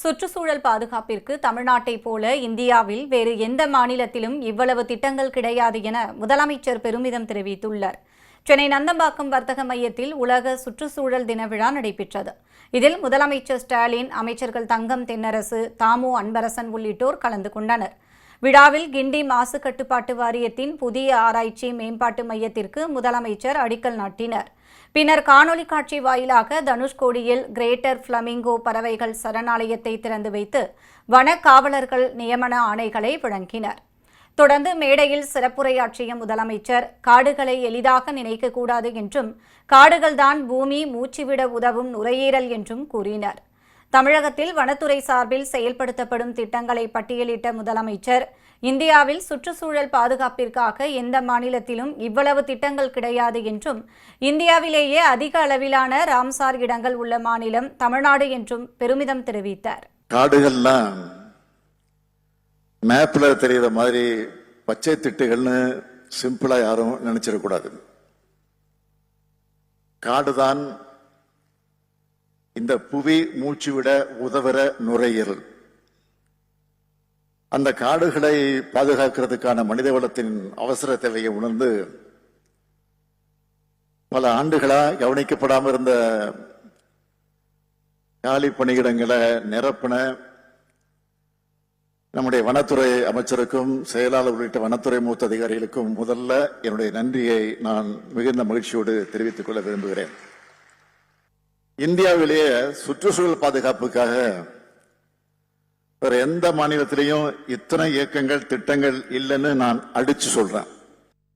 சுற்றுச்சூழல் பாதுகாப்பிற்கு தமிழ்நாட்டைப் போல இந்தியாவில் வேறு எந்த மாநிலத்திலும் இவ்வளவு திட்டங்கள் கிடையாது என முதலமைச்சர் பெருமிதம் தெரிவித்துள்ளார். சென்னை நந்தம்பாக்கம் வர்த்தக மையத்தில் உலக சுற்றுச்சூழல் தின விழா நடைபெற்றது. இதில் முதலமைச்சர் ஸ்டாலின் அமைச்சர்கள் தங்கம் தென்னரசு தாமு அன்பரசன் உள்ளிட்டோர் கலந்து கொண்டனர். விழாவில் கிண்டி மாசு கட்டுப்பாட்டு வாரியத்தின் புதிய ஆராய்ச்சி மேம்பாட்டு மையத்திற்கு முதலமைச்சர் அடிக்கல் நாட்டினர். பின்னர் காணொலி காட்சி வாயிலாக தனுஷ்கோடியில் கிரேட்டர் ஃப்ளமிங்கோ பறவைகள் சரணாலயத்தை திறந்து வைத்து வன காவலர்கள் நியமன ஆணைகளை வழங்கினர். தொடர்ந்து மேடையில் சிறப்புரையாற்றிய முதலமைச்சர் காடுகளை எளிதாக நினைக்கக்கூடாது என்றும் காடுகள்தான் பூமி மூச்சுவிட உதவும் நுரையீரல் என்றும் கூறினர். தமிழகத்தில் வனத்துறை சார்பில் செயல்படுத்தப்படும் திட்டங்களை பட்டியலிட்ட முதலமைச்சர் இந்தியாவில் சுற்றுச்சூழல் பாதுகாப்பிற்காக எந்த மாநிலத்திலும் இவ்வளவு திட்டங்கள் கிடையாது என்றும் இந்தியாவிலேயே அதிக அளவிலான ராம்சார் இடங்கள் உள்ள மாநிலம் தமிழ்நாடு என்றும் பெருமிதம் தெரிவித்தார். காடுகள்லாம் மேப்ல தெரியுற மாதிரி பச்சை திட்டுகள்னு சிம்பிளா யாரும் நினைச்சிடக்கூடாது. காடுதான் இந்த புவி மூச்சு விட உதவுற நுரையீரல். அந்த காடுகளை பாதுகாக்கிறதுக்கான மனித வளத்தின் அவசர தேவையை உணர்ந்து பல ஆண்டுகளா கவனிக்கப்படாமல் இருந்த காலி பணியிடங்களை நிரப்பின நம்முடைய வனத்துறை அமைச்சருக்கும் செயலாளர் உள்ளிட்ட வனத்துறை மூத்த அதிகாரிகளுக்கும் முதல்ல என்னுடைய நன்றியை நான் மிகுந்த மகிழ்ச்சியோடு தெரிவித்துக் கொள்ள விரும்புகிறேன். இந்தியாவிலேயே சுற்றுச்சூழல் பாதுகாப்புக்காக வேற எந்த மாநிலத்திலையும் இத்தனை இயக்கங்கள் திட்டங்கள் இல்லைன்னு நான் அடிச்சு சொல்றேன்.